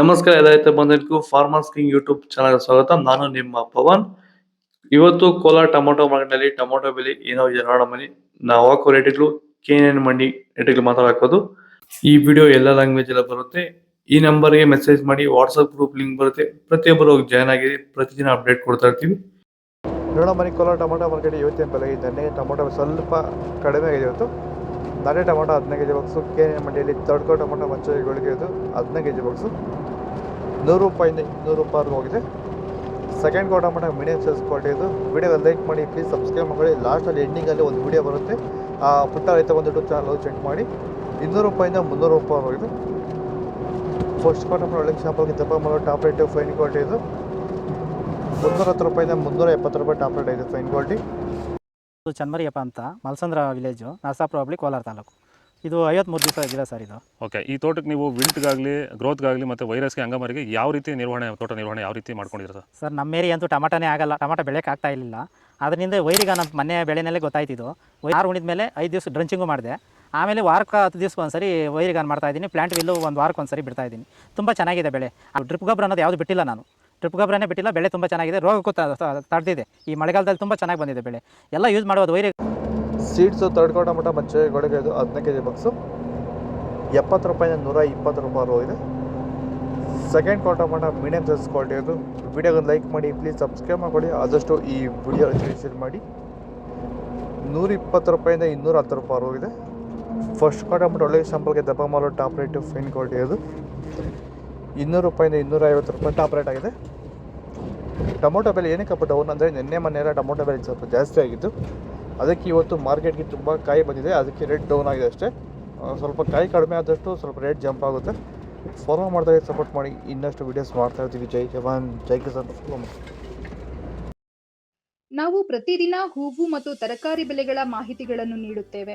ನಮಸ್ಕಾರ ಎಲ್ಲ ಬಂದಿದ್ದಕ್ಕೂ ಫಾರ್ಮರ್ಸ್ ಕಿಂಗ್ ಯೂಟ್ಯೂಬ್ ಚಾನಲ್ ಸ್ವಾಗತ. ನಾನು ನಿಮ್ಮ ಪವನ್. ಇವತ್ತು ಕೋಲಾರ ಟೊಮೊಟೊ ಮಾರ್ಕೆಟ್ನಲ್ಲಿ ಟೊಮೊಟೊ ಬೆಲೆ ಏನೋ ಇದೆ ನೋಡೋ ಮನಿ ನಾವು ಹಾಕೋ ರೇಟ್ಗಳು ಕೆ ಎನ್ ಮಂಡಿ ರೇಟ್ಗಳು ಮಾತಾಡೋದು ಈ ವಿಡಿಯೋ ಎಲ್ಲ ಲ್ಯಾಂಗ್ವೇಜ್ ಎಲ್ಲ ಬರುತ್ತೆ. ಈ ನಂಬರ್ಗೆ ಮೆಸೇಜ್ ಮಾಡಿ ವಾಟ್ಸಪ್ ಗ್ರೂಪ್ ಲಿಂಕ್ ಬರುತ್ತೆ. ಪ್ರತಿಯೊಬ್ಬರು ಹೋಗಿ ಜಾಯ್ನ್ ಆಗಿ ಪ್ರತಿದಿನ ಅಪ್ಡೇಟ್ ಕೊಡ್ತಾ ಇರ್ತೀವಿ. ನೋಡೋ ಮನಿ ಕೋಲಾರ ಟೊಮೊಟೊ ಮಾರ್ಕೆಟ್ ಇವತ್ತಿನ ಬೆಲೆ ಇದೆ. ಟೊಮೊಟೊ ಸ್ವಲ್ಪ ಕಡಿಮೆ ಆಗಿದೆ ಇವತ್ತು. ನಾಳೆ ಟೊಮೊಟೊ ಹದಿನೈದು ಕೆ ಜಿ ಬಾಕ್ಸು, ಕೆ ಮಂಡಿಯಲ್ಲಿ ತಡ್ಕೋ ಟೊಮೊಟೊ ಮಂಚಗಳಿಗೆ ಇದು ಹದಿನೈದು ಕೆ ಜಿ ಬಾಕ್ಸು. ನೂರು ರೂಪಾಯಿಂದ ಇನ್ನೂರು ರೂಪಾಯಿವರೆಗೂ ಹೋಗಿದೆ. ಸೆಕೆಂಡ್ ಕೋ ಟೊಮೊಟೊ ಮೀಡಿಯಂ ಸೈಜ್ ಕ್ವಾಲಿಟಿ ಇದು ವಿಡಿಯೋಗೆ ಲೈಕ್ ಮಾಡಿ ಪ್ಲೀಸ್ ಸಬ್ಸ್ಕ್ರೈಬ್ ಮಾಡಿ ಲಾಸ್ಟಲ್ಲಿ ಎಂಡಿಂಗಲ್ಲಿ ಒಂದು ವಿಡಿಯೋ ಬರುತ್ತೆ. ಆ ಪುಟ್ಟ ರೈತ ಒಂದು ಯೂಟ್ಯೂಬ್ ಚಾನಲ್ ಚೆಕ್ ಮಾಡಿ. ಇನ್ನೂರು ರೂಪಾಯಿಂದ ಮುನ್ನೂರು ರೂಪಾಯಿ ಹೋಗಿದೆ ಫಸ್ಟ್ ಕೋ ಟೊಮೊಟೊ ಒಳ್ಳೆ ಶಾಪಲ್ಲಿ ದಪ್ಪ ಮಾಡೋ ಟಾಪ್ ರೇಟ್ ಫೈನ್ ಕ್ವಾಲಿಟಿ ಇದು ಮುನ್ನೂರ ಹತ್ತು ರೂಪಾಯಿಂದ ಮುನ್ನೂರ ಎಪ್ಪತ್ತು ರೂಪಾಯಿ ಟಾಪ್ ರೇಟ್ ಇದೆ ಫೈನ್ ಕ್ವಾಲಿಟಿ ಇದು ಚನ್ಮರಿಯಪ್ಪ ಅಂತ ಮಲ್ಸಂದ್ರ ವಿಲೇಜು ನರಸಾಪುರ ಹೋಬಳಿ ಕೋಲಾರ ತಾಲೂಕು. ಇದು ಐವತ್ಮೂರು ದಿವಸ ಇದೆ ಸರ್ ಇದು. ಓಕೆ ಈ ತೋಟಕ್ಕೆ ನೀವು ವಿಲ್ಟ್ಗಾಗಲಿ ಗ್ರೋತ್ಗಾಗಲಿ ಮತ್ತು ವೈರಸ್ಗೆ ಅಂಗಮರಿಗೆ ಯಾವ ರೀತಿ ನಿರ್ವಹಣೆ ತೋಟ ನಿರ್ವಹಣೆ ಯಾವ ರೀತಿ ಮಾಡ್ಕೊಂಡಿದ್ರು ಸರ್ ಸರ್ ನಮ್ಮ ಏರಿಯಾ ಅಂತೂ ಟಮಾಟನೇ ಆಗಲ್ಲ ಟಮಾಟ ಬೆಳೆಯೋಕೆ ಆಗ್ತಾ ಇರಲಿಲ್ಲ ಅದರಿಂದ ವೈರಿಗ ನಮ್ಮ ಮನೆ ಬೆಳೆನಲ್ಲೇ ಗೊತ್ತಾಯ್ತಿದ್ದು ಆರು ಉಣಿದ ಮೇಲೆ ಐದು ದಿವಸ ಡ್ರಂಚಿಂಗು ಮಾಡಿದೆ. ಆಮೇಲೆ ವಾರಕ್ಕೆ ಹತ್ತು ದಿವಸ ಒಂದ್ಸರಿ ವೈರಿಗಾನ್ ಮಾಡ್ತಾ ಇದ್ದೀನಿ ಪ್ಲಾಂಟ್ ವಿಲ್ಲು ಒಂದು ವಾರಕ್ಕೆ ಒಂದ್ಸರಿ ಬಿಡ್ತಾ ಇದ್ದೀನಿ. ತುಂಬ ಚೆನ್ನಾಗಿದೆ ಬೆಳೆ. ಆ ಡ್ರಿಪ್ ಗೊಬ್ಬರ ಅನ್ನೋದು ಯಾವುದು ಬಿಟ್ಟಿಲ್ಲ ನಾನು. ಡ್ರಿಪ್ ಗೊಬ್ಬರನೇ ಬಿಟ್ಟಿಲ್ಲ, ಬೆಳೆ ತುಂಬ ಚೆನ್ನಾಗಿದೆ, ರೋಗಕ್ಕೂ ತಡೆದಿದೆ. ಈ ಮಳೆಗಾಲದಲ್ಲಿ ತುಂಬ ಚೆನ್ನಾಗಿ ಬಂದಿದೆ ಬೆಳೆ. ಎಲ್ಲ ಯೂಸ್ ಮಾಡೋದು ವೈರಿ ಸೀಡ್ಸು ತಡ್ಕೊಂಡ ಮಟ್ಟ ಮಚ್ಚೆ ಗೊಳಗೆ ಇದು ಹದಿನೈದು ಕೆ ಜಿ ಬಾಕ್ಸು ಎಪ್ಪತ್ತು ರೂಪಾಯಿಂದ ನೂರ ಇಪ್ಪತ್ತು ರೂಪಾಯಿ ಹೋಗಿದೆ ಸೆಕೆಂಡ್ ಕೋ ಮಟ್ಟ ಮೀಡಿಯಮ್ ಸೈಜ್ ಕ್ವಾಲಿಟಿ ಇದು ವಿಡಿಯೋಗೆ ಲೈಕ್ ಮಾಡಿ ಪ್ಲೀಸ್ ಸಬ್ಸ್ಕ್ರೈಬ್ ಮಾಡಿಕೊಳ್ಳಿ. ಆದಷ್ಟು ಈ ವಿಡಿಯೋ ಶೇರ್ ಮಾಡಿ. ನೂರ ಇಪ್ಪತ್ತು ರೂಪಾಯಿಂದ ಇನ್ನೂರ ಹತ್ತು ರೂಪಾಯಿ ಹೋಗಿದೆ ಫಸ್ಟ್ ಕೋ ಮಟ್ಟ ಒಳ್ಳೆ ಸಂಪಲ್ಗೆ ದಪ್ಪ ಮಾರೋ ಟಾಪ್ ರೇಟು ಫೈನ್ ಕ್ವಾಲಿಟಿ ಇದು ಇನ್ನೂರು ರೂಪಾಯಿಂದ ಇನ್ನೂರ ಐವತ್ತು ರೂಪಾಯಿ ಟಾಪ್ ರೇಟ್ ಆಗಿದೆ. ಟೊಮೊಟೊ ಬೆಲೆ ಏನಕ್ಕಪ್ಪ ಡೌನ್ ಅಂದರೆ ನಿನ್ನೆ ಮೊನ್ನೆ ಎಲ್ಲ ಟೊಮೊಟೊ ಬೆಲೆ ಸ್ವಲ್ಪ ಜಾಸ್ತಿ ಆಗಿತ್ತು. ಅದಕ್ಕೆ ಇವತ್ತು ಮಾರ್ಕೆಟ್ಗೆ ತುಂಬ ಕಾಯಿ ಬಂದಿದೆ. ಅದಕ್ಕೆ ರೇಟ್ ಡೌನ್ ಆಗಿದೆ ಅಷ್ಟೇ. ಸ್ವಲ್ಪ ಕಾಯಿ ಕಡಿಮೆ ಆದಷ್ಟು ಸ್ವಲ್ಪ ರೇಟ್ ಜಂಪ್ ಆಗುತ್ತೆ. ಫಾಲೋ ಮಾಡ್ತಾ ಸಪೋರ್ಟ್ ಮಾಡಿ. ಇನ್ನಷ್ಟು ವಿಡಿಯೋಸ್ ಮಾಡ್ತಾ ಇರ್ತೀವಿ. ಜೈ ಜವಾನ್, ಜೈ ಕಿಸಾನ್. ಫಾಲೋ ನಾವು ಪ್ರತಿದಿನ ಹೂವು ಮತ್ತು ತರಕಾರಿ ಬೆಲೆಗಳ ಮಾಹಿತಿಗಳನ್ನು ನೀಡುತ್ತೇವೆ.